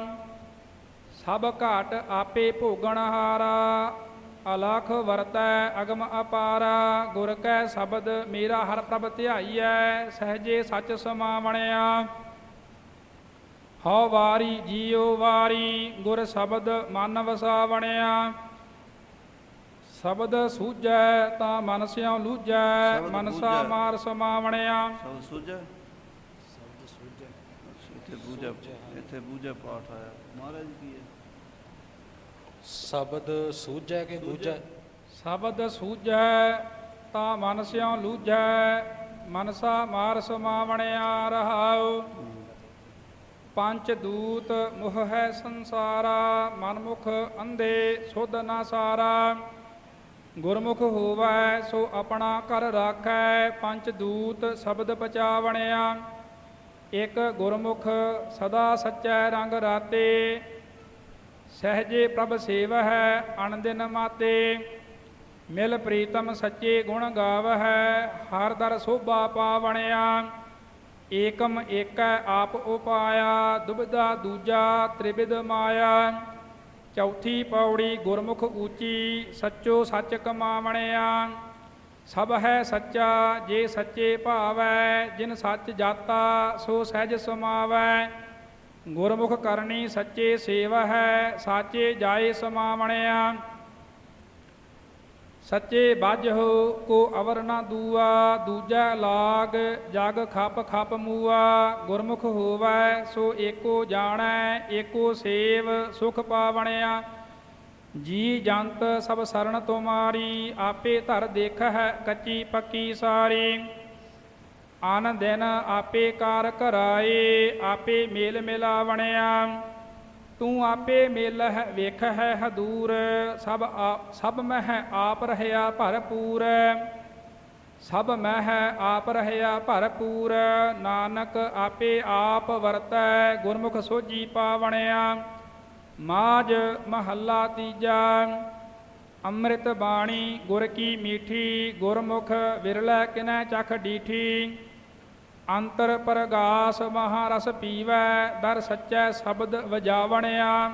Speaker 2: ਸਭ ਘਾਟ ਆਪੇ ਭੋਗਣ ਹਾਰਾ, ਅਲਖ ਵਰਤੈ ਅਗਮ ਅਪਾਰਾ, ਗੁਰ ਕੈ ਸ਼ਬਦ ਮੇਰਾ ਹਰ ਪ੍ਰਭ ਧਿਆਈਐ, ਸਹਜੇ ਸੱਚ ਸਮਾਵਣਿਆ। ਹਉ ਵਾਰੀ ਜੀਉ ਵਾਰੀ ਗੁਰ ਸ਼ਬਦ ਮਨ ਵਸਾਵਣਿਆ। ਸ਼ਬਦ ਸੂਝੈ ਤਾਂ ਮਨ ਸਿਉ ਲੂਝੈ ਮਨਸਾ। ਮਾਰ ਸਮਾਵਣਿਆ।
Speaker 5: ਸ਼ਬਦ ਸੂਝੈ? ਸ਼ਬਦ ਸੂਝੈ। ਇੱਥੇ ਬੂਝੈ ਇੱਥੇ ਬੂਝੈ ਪਾਠ ਆਇਆ। ਮਹਾਰਾਜ ਕੀ ਹੈ?
Speaker 3: ਸ਼ਬਦ ਸੂਝੈ ਕਿ ਬੂਝੈ?
Speaker 2: ਸ਼ਬਦ ਸੂਝੈ ਤਾਂ ਮਨ ਸਿਉ ਲੂਝੈ ਮਨਸਾ ਮਾਰ ਸਮਾਵਣਿਆ ਰਹਾਉ। ਪੰਚ ਦੂਤ ਮੁਹ ਹੈ ਸੰਸਾਰਾ, ਮਨਮੁਖ ਅੰਧੇ ਸੁਧ ਨਾ ਸਾਰਾ। ਗੁਰਮੁਖ ਹੋਵੈ ਸੋ ਆਪਣਾ ਕਰ ਰਾਖੈ, ਪੰਚ ਦੂਤ ਸ਼ਬਦ ਪਚਾਵਣਿਆ। ਇਕ ਗੁਰਮੁਖ ਸਦਾ ਸੱਚੈ ਰੰਗ ਰਾਤੇ, ਸਹਜੇ ਪ੍ਰਭ ਸੇਵਹਿ ਅਣਦਿਨ ਮਾਤੇ। ਮਿਲ ਪ੍ਰੀਤਮ ਸੱਚੇ ਗੁਣ ਗਾਵਹਿ, ਹਰ ਦਰ ਸੋਭਾ ਪਾਵਣਿਆ। ਏਕਮ ਏਕੈ ਆਪ ਉਪਾਇਆ, ਦੁਬਿਧਾ ਦੂਜਾ ਤ੍ਰਿਵਿਧ ਮਾਇਆ। ਚੌਥੀ ਪੌੜੀ ਗੁਰਮੁਖ ਉੱਚੀ ਸੱਚੋ ਸੱਚ ਕਮਾਵਣਿਆ। ਸਭ ਹੈ ਸੱਚਾ, ਜੇ ਸੱਚੇ ਭਾਵੈ, ਜਿਨ ਸੱਚ ਜਾਤਾ, ਸੋ ਸਹਿਜ ਸਮਾਵੈ। ਗੁਰਮੁਖ ਕਰਨੀ ਸੱਚੇ ਸੇਵਾ ਹੈ, ਸਾਚੇ ਜਾਏ ਸਮਾਵਣਿਆ। ਸੱਚੇ ਬਾਝਹੁ ਕੋ ਅਵਰ ਨਾ ਦੂਆ, ਦੂਜਾ ਲਾਗ, ਜਗ ਖਪ ਖਪ ਮੂਆ, ਗੁਰਮੁਖ ਹੋਵੈ, ਸੋ ਏਕੋ ਜਾਣੈ, ਏਕੋ ਸੇਵ, ਸੁਖ ਪਾਵਣਿਆ। ਜੀ ਜੰਤ ਸਭ ਸਰਣ ਤੁਮਾਰੀ ਆਪੇ ਧਰ ਦੇਖ ਹੈ ਕੱਚੀ ਪੱਕੀ ਸਾਰੀ। ਆਨ ਦਿਨ ਆਪੇ ਕਾਰ ਕਰਾਏ ਆਪੇ ਮੇਲ ਮਿਲਾਵਣਿਆ। ਤੂੰ ਆਪੇ ਮੇਲ ਹੈ ਵੇਖ ਹੈ ਹਦੂਰ, ਸਭ ਆ- ਸਭ ਮਹਿ ਆਪ ਰਹਿਆ ਭਰਪੂਰ। ਸਭ ਮਹਿ ਆਪ ਰਹਿਆ ਭਰਪੂਰ, ਨਾਨਕ ਆਪੇ ਆਪ ਵਰਤੈ, ਗੁਰਮੁਖ ਸੋਜੀ ਪਾਵਣਿਆ। ਮਾਜ ਮਹੱਲਾ ਤੀਜਾ, ਅੰਮ੍ਰਿਤ ਬਾਣੀ ਗੁਰ ਕੀ ਮੀਠੀ, ਗੁਰਮੁਖ ਵਿਰਲੇ ਕਿਨੈ ਚਖ ਡੀਠੀ। ਅੰਤਰ ਪ੍ਰਗਾਸ ਮਹਾਰਸ ਪੀਵੈ, ਦਰ ਸੱਚੈ ਸ਼ਬਦ ਵਜਾਵਣਿਆ।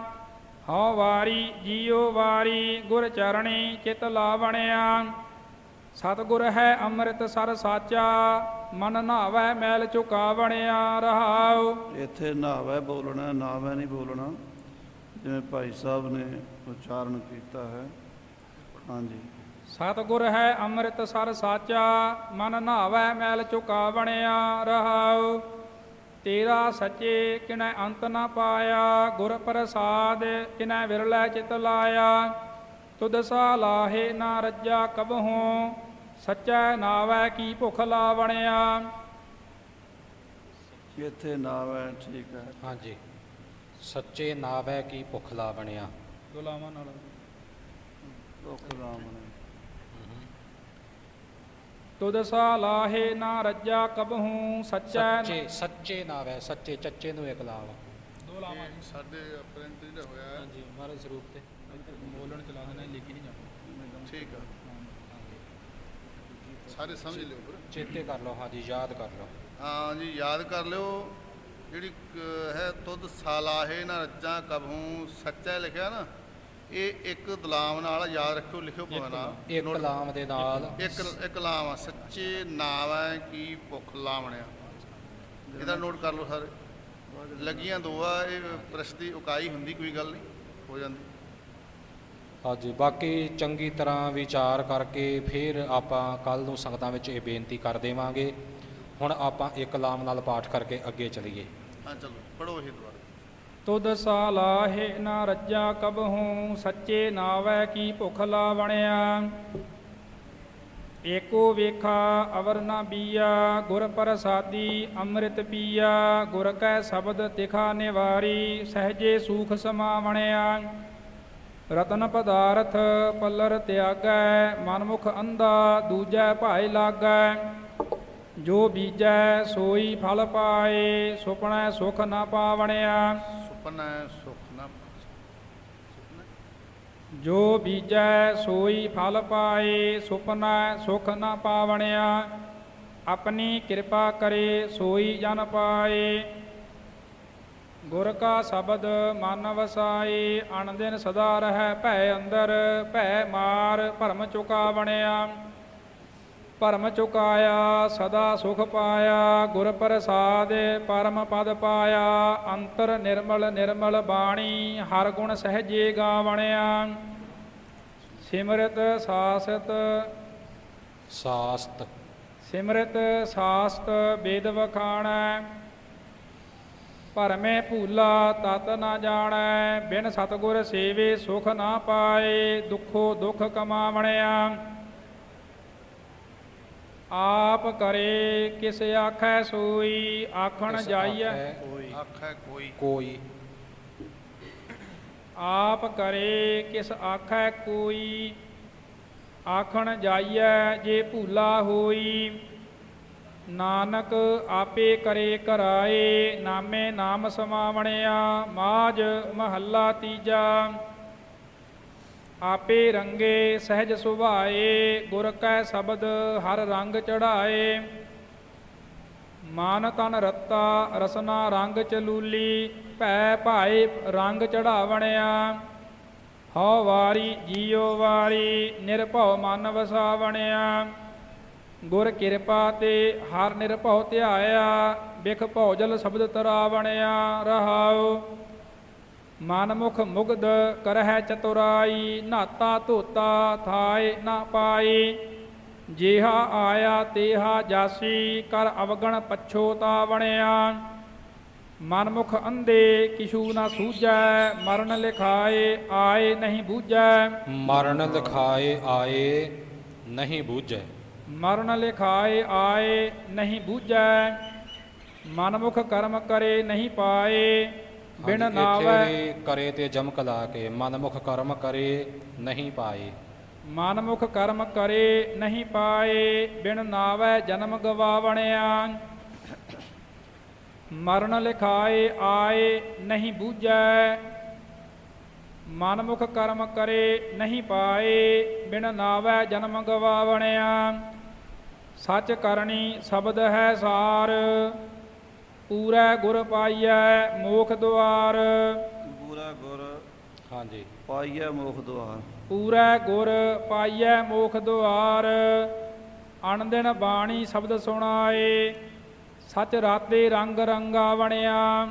Speaker 2: ਹਉ ਵਾਰੀ, ਜੀਉ ਵਾਰੀ, ਗੁਰ ਚਰਣੀ ਚਿਤ ਲਾਵਣਿਆ। ਸਤਿਗੁਰ ਹੈ ਅੰਮ੍ਰਿਤ ਸਰ ਸਾਚਾ, ਮਨ ਨਾਵੈ ਮੈਲ ਚੁਕਾਵਣਿਆ ਰਹਾਉ।
Speaker 5: ਇੱਥੇ ਨਾਵੈ ਬੋਲਣਾ ਨਾਵੈ ਨਹੀਂ ਬੋਲਣਾ। ਜਿਵੇਂ ਭਾਈ ਸਾਹਿਬ ਨੇ ਉਚਾਰਨ ਕੀਤਾ ਹੈ। ਹਾਂਜੀ।
Speaker 2: ਸਤਿਗੁਰ ਹੈ ਅੰਮ੍ਰਿਤ ਸਰ ਸਾਚਾ ਮਨ ਨਾਵੈ ਮੈਲ ਚੁਕਾਵਣਿਆ ਰਹਾਉ। ਤੇਰਾ ਸੱਚੇ ਕਿਨੈ ਅੰਤ ਨਾ ਪਾਇਆ ਗੁਰ ਪ੍ਰਸਾਦ ਕਿਨੈ ਵਿਰਲੇ ਚਿਤ ਲਾਇਆ। ਤੁਧ ਸਾ ਲਾਹੇ ਨਾ ਰੱਜਾ ਕਬਹੂ ਸੱਚੈ ਨਾਵੈ ਕੀ ਭੁਖ ਲਾਵਣਿਆ
Speaker 5: ਇੱਥੇ ਨਾਵੈ ਠੀਕ ਹੈ।
Speaker 3: ਹਾਂਜੀ। ਸੱਚੇ ਨਾਵੈ ਕੀ ਭੁਖ ਲਾ ਬਣਿਆ।
Speaker 2: ਦੁਲਾਵਾਂ ਨਾਲ।
Speaker 5: ਰਾਮ ਨੇ
Speaker 2: ਤੁਧ ਸਾ ਲਾਹੇ ਨਾ ਰੱਜਾ ਕਬਹੂ ਸੱਚੈ
Speaker 3: ਸੱਚੇ ਸੱਚੇ ਨਾਵੈ ਸੱਚੇ ਚੱਚੇ ਨੂੰ ਇੱਕ ਲਾਵ।
Speaker 2: ਦੁਲਾਵਾਂ
Speaker 6: ਸਾਡੇ ਪ੍ਰਿੰਟ ਜਿਹੜਾ ਹੋਇਆ ਹੈ,
Speaker 3: ਹਾਂਜੀ ਮਹਾਰਾਜ ਸਰੂਪ ਤੇ।
Speaker 2: ਬੋਲਣ ਚਲਾ ਦੇਣਾ ਲਿਖੀ ਨਹੀਂ ਜਾਣਾ।
Speaker 6: ਠੀਕ ਆ। ਸਾਰੇ ਸਮਝ ਲਿਓ ਫਿਰ।
Speaker 3: ਚੇਤੇ ਕਰ ਲਓ ਹਾਂਜੀ ਯਾਦ ਕਰ ਲਓ।
Speaker 6: ਹਾਂ ਜੀ ਯਾਦ ਕਰ ਲਿਓ। ਜਿਹੜੀ ਕ- ਹੈ ਤੁਧ ਸਾਲਾਹੇ ਨਾ ਰੱਜਾਂ ਕਬਹੂ ਸੱਚਾ ਲਿਖਿਆ ਨਾ। ਇਹ ਇੱਕ ਦਲਾਮ ਨਾਲ ਯਾਦ ਰੱਖਿਓ ਲਿਖਿਓ ਪਵਨਾ
Speaker 3: ਇੱਕ ਲਾਮ ਦੇ ਨਾਲ।
Speaker 6: ਇੱਕ ਇੱਕ ਲਾਮ ਆ ਸੱਚੇ ਨਾਮ ਹੈ ਕੀ ਭੁੱਖ ਲਾਵਣਿਆ। ਇਹਦਾ ਨੋਟ ਕਰ ਲਓ ਸਾਰੇ। ਲੱਗੀਆਂ ਦੋ ਆ ਇਹ ਪ੍ਰਸ਼ ਦੀ ਉਕਾਈ ਹੁੰਦੀ ਕੋਈ ਗੱਲ ਨਹੀਂ ਹੋ ਜਾਂਦੀ।
Speaker 3: ਹਾਂਜੀ ਬਾਕੀ ਚੰਗੀ ਤਰ੍ਹਾਂ ਵਿਚਾਰ ਕਰਕੇ ਫਿਰ ਆਪਾਂ ਕੱਲ ਨੂੰ ਸੰਗਤਾਂ ਵਿੱਚ ਇਹ ਬੇਨਤੀ ਕਰ ਦੇਵਾਂਗੇ। ਹੁਣ ਆਪਾਂ ਇੱਕ ਲਾਮ ਨਾਲ ਪਾਠ ਕਰਕੇ ਅੱਗੇ ਚਲੀਏ।
Speaker 6: ਹਾਂ ਚਲੋ ਪੜੋ ਇਹ ਦੁਬਾਰਾ।
Speaker 2: ਤੁਧ ਸਾ ਲਾਹੇ ਨਾ ਰੱਜਾ ਕਬਹੂ ਸੱਚੇ ਨਾਵੈ ਕੀ ਭੁਖ ਲਾਵਣਿਆ? ਏਕੋ ਵੇਖਾ ਅਵਰ ਨਾ ਬੀਆ, ਗੁਰ ਪ੍ਰਸਾਦੀ ਅੰਮ੍ਰਿਤ ਪੀਆ, ਗੁਰ ਕੈ ਸ਼ਬਦ ਤਿਖਾ ਨਿਵਾਰੀ, ਸਹਜੇ ਸੂਖ ਸਮਾਵਣਿਆ। ਰਤਨ ਪਦਾਰਥ ਪੱਲਰ ਤਿਆਗੈ, ਮਨਮੁਖ ਅੰਧਾ ਦੂਜੈ ਭਾਇ ਲਾਗੈ। ਜੋ ਬੀਜੈ ਸੋਈ ਫਲ ਪਾਏ ਸੁਪਨੈ ਸੁਖ ਨਾ ਪਾਵਣਿਆ।
Speaker 6: ਸੁਪਨਾ ਹੈ, ਸੁਖ ਨਾ।
Speaker 2: ਜੋ ਬੀਜੈ ਸੋਈ ਫਲ ਪਾਏ ਸੁਪਨੈ ਸੁਖ ਨਾ ਪਾਵਣਿਆ। ਆਪਣੀ ਕਿਰਪਾ ਕਰੇ ਸੋਈ ਜਨ ਪਾਏ। ਗੁਰ ਕਾ ਸ਼ਬਦ ਮਨ ਵਸਾਏ ਅਣ ਦਿਨ ਸਦਾ ਰਹਿ ਭੈ ਅੰਦਰ ਭੈ ਮਾਰ ਭਰਮ ਚੁਕਾ ਬਣਿਆ ਭਰਮ ਚੁਕਾਇਆ ਸਦਾ ਸੁਖ ਪਾਇਆ ਗੁਰ ਪ੍ਰਸਾਦ ਪਰਮ ਪਦ ਪਾਇਆ ਅੰਤਰ ਨਿਰਮਲ ਨਿਰਮਲ ਬਾਣੀ ਹਰ ਗੁਣ ਸਹਜੇ ਗਾਵਣਿਆ। ਸਿਮਰਤ ਸਾਸਤ।
Speaker 3: ਸਾਸਤ।
Speaker 2: ਸਿਮਰਤ ਸਾਸਤ ਵੇਦ ਵਖਾਣੈ। ਭਰਮੇ ਭੂਲਾ ਤਤ ਨਾ ਜਾਣੈ। ਬਿਨ ਸਤਗੁਰ ਸੇਵੇ ਸੁਖ ਨਾ ਪਾਏ ਦੁਖੋ ਦੁਖ ਕਮਾਵਣਿਆ। ਆਪ ਕਰੇ ਕਿਸ ਆਖੈ ਸੋਈ ਆਖਣ ਜਾਈਐ
Speaker 3: ਆਖੈ
Speaker 6: ਆਖੈ ਕੋਈ।
Speaker 3: ਕੋਈ।
Speaker 2: ਆਪ ਕਰੇ ਕਿਸ ਆਖੈ ਕੋਈ ਆਖਣ ਜਾਈਐ ਜੇ ਭੂਲਾ ਹੋਈ। ਨਾਨਕ ਆਪੇ ਕਰੇ ਕਰਾਏ ਨਾਮੇ ਨਾਮ ਸਮਾਵਣਿਆ ਮਾਜ ਮਹੱਲਾ ਤੀਜਾ। ਆਪੇ ਰੰਗੇ ਸਹਿਜ ਸੁਭਾਏ, ਗੁਰ ਕੈ ਸ਼ਬਦ ਹਰ ਰੰਗ ਚੜਾਏ। ਮਾਨ ਤਨ ਰੱਤਾ, ਰਸਨਾ ਰੰਗ ਚਲੂਲੀ, ਭੈ ਭਾਏ ਰੰਗ ਚੜਾਵਣਿਆ। ਹਉ ਵਾਰੀ, ਜੀਉ ਵਾਰੀ, ਨਿਰਭਉ ਮਨ ਵਸਾਵਣਿਆ। ਗੁਰ ਕਿਰਪਾ ਤੇ ਹਰ ਨਿਰਭਉ ਧਿਆਇਆ, ਬਿਖ ਭੌਜਲ ਸ਼ਬਦ ਤਰਾਵਣਿਆ। ਰਹਾਉ ਮਨ ਮੁਖ ਮੁਗਧ ਕਰਹਿ ਚਤੁਰਾਈ ਨਾਤਾ ਧੋਤਾ ਥਾਏ ਨਾ ਪਾਈ ਜਿਹਾ ਆਇਆ ਤੇਹਾ ਜਾਸੀ ਕਰ ਅਵਗਣ ਪਛੋਤਾ ਬਣਿਆ ਮਨ ਮੁਖ ਅੰਧੇ ਕਿਛੂ ਨਾ ਸੂਝੈ ਮਰਨ ਲਿਖਾਏ ਆਏ ਨਹੀਂ ਬੂਝੈ।
Speaker 3: ਮਰਨ ਲਿਖਾਏ ਆਏ ਨਹੀਂ ਬੂਝੈ।
Speaker 2: ਮਰਨ ਲਿਖਾਏ ਆਏ ਨਹੀਂ ਬੂਝੈ। ਮਨ ਮੁਖ ਕਰਮ ਕਰੇ ਨਹੀਂ ਪਾਏ। ਬਿਨ ਨਾਵੈ
Speaker 3: ਕਰੇ ਤੇ ਜਮਕ ਲਾ ਕੇ ਮਨਮੁਖ ਕਰਮ ਕਰੇ ਨਹੀਂ ਪਾਏ।
Speaker 2: ਮਨ ਮੁਖ ਕਰਮ ਕਰੇ ਨਹੀਂ ਪਾਏ ਬਿਨ ਨਾਵੈ ਜਨਮ ਗਵਾਵਣਿਆ। ਮਰਨ ਲਿਖਾਏ ਆਏ ਨਹੀਂ ਬੂਝੈ। ਮਨ ਮੁਖ ਕਰਮ ਕਰੇ ਨਹੀਂ ਪਾਏ ਬਿਨ ਨਾਵੈ ਜਨਮ ਗਵਾਵਣਿਆ। ਸੱਚ ਕਰਨੀ ਸ਼ਬਦ ਹੈ ਸਾਰ। ਪੂਰਾ ਗੁਰ ਪਾਈਐ ਮੋਖ ਦੁਆਰ।
Speaker 5: ਪੂਰਾ ਗੁਰ
Speaker 3: ਹਾਂਜੀ।
Speaker 5: ਪਾਈਐ ਮੁਖ ਦੁਆਰ।
Speaker 2: ਪੂਰਾ ਗੁਰ ਪਾਈਐ ਮੋਖ ਦੁਆਰ। ਅਣਦਿਨ ਬਾਣੀ ਸ਼ਬਦ ਸੁਣਾਏ ਸਚ ਰਾਤੇ ਰੰਗ ਰੰਗਾ ਬਣਿਆ।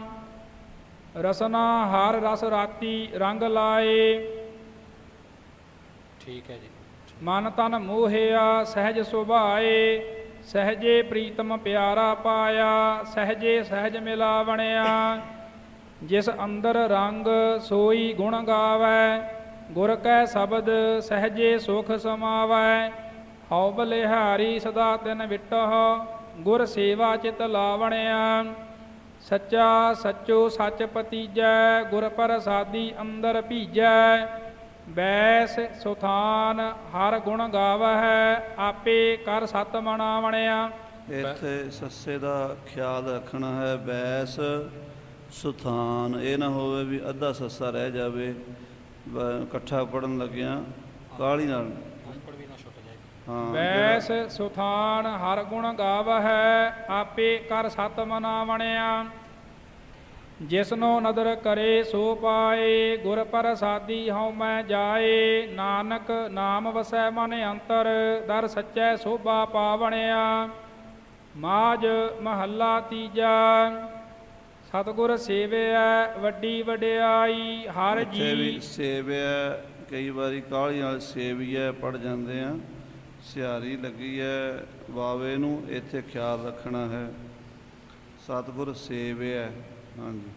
Speaker 2: ਰਸਨਾ ਹਰ ਰਸ ਰਾਤੀ ਰੰਗ ਲਾਏ।
Speaker 3: ਠੀਕ ਹੈ ਜੀ।
Speaker 2: ਮਨ ਤਨ ਮੋਹਿਆ ਸਹਿਜ ਸੁਭਾਏ। ਸਹਜੇ ਪ੍ਰੀਤਮ ਪਿਆਰਾ ਪਾਇਆ, ਸਹਜੇ ਸਹਿਜ ਮਿਲਾਵਣਿਆ। ਜਿਸ ਅੰਦਰ ਰੰਗ ਸੋਈ ਗੁਣ ਗਾਵੈ, ਗੁਰ ਕੈ ਸ਼ਬਦ ਸਹਜੇ ਸੁਖ ਸਮਾਵੈ। ਹਉ ਬਲਿਹਾਰੀ ਸਦਾ ਤਿਨ ਵਿਟਹ, ਗੁਰ ਸੇਵਾ ਚਿਤ ਲਾਵਣਿਆ। ਸੱਚਾ ਸੱਚੋ ਸੱਚ ਪਤੀਜੈ, ਗੁਰ ਪ੍ਰਸਾਦੀ ਅੰਦਰ ਭੀਜੈ। ਬੈਸ ਸੁਥਾਨ ਹਰ ਗੁਣ ਗਾਵਹਿ ਆਪੇ ਕਰ ਸਤ ਮਨਾਵਣਿਆ
Speaker 5: ਇੱਥੇ ਸੱਸੇ ਦਾ ਖਿਆਲ ਰੱਖਣਾ ਹੈ ਬੈਸ ਸੁਥਾਨ। ਇਹ ਨਾ ਹੋਵੇ ਵੀ ਅੱਧਾ ਸੱਸਾ ਰਹਿ ਜਾਵੇ ਇਕੱਠਾ ਪੜਨ ਲੱਗਿਆ ਕਾਹਲੀ ਨਾਲ?
Speaker 3: ਅੰਕੜ ਵੀ ਨਾ ਛੁੱਟ ਜਾਏ।
Speaker 5: ਹਾਂ
Speaker 2: ਬੈਸ ਸੁਥਾਨ ਹਰ ਗੁਣ ਗਾਵਹਿ ਆਪੇ ਕਰ ਸਤ ਮਨਾਵਣਿਆ ਜਿਸਨੋ ਨਦਰ ਕਰੇ ਸੋ ਪਾਏ ਗੁਰ ਪ੍ਰਸਾਦੀ ਹਉ ਮੈਂ ਜਾਏ। ਨਾਨਕ ਨਾਮ ਵਸੈ ਮਨ ਅੰਤਰ ਦਰ ਸੱਚੈ ਸੋਭਾ ਪਾਵਣਿਆ। ਮਾਜ ਮਹੱਲਾ ਤੀਜਾ ਸਤਿਗੁਰ ਸੇਵਿਆ ਵੱਡੀ ਵਡਿਆਈ ਹਰ ਜੀ
Speaker 5: ਸੇਵਿਆ ਕਈ ਵਾਰੀ ਕਾਹਲੀ ਨਾਲ ਸੇਵੀਐ ਪੜ ਜਾਂਦੇ ਆ। ਸਿਹਾਰੀ ਲੱਗੀ ਹੈ ਵਾਵੇ ਨੂੰ ਇੱਥੇ ਖਿਆਲ ਰੱਖਣਾ ਹੈ। ਸਤਿਗੁਰ ਸੇਵਿਆ ਹਾਂਜੀ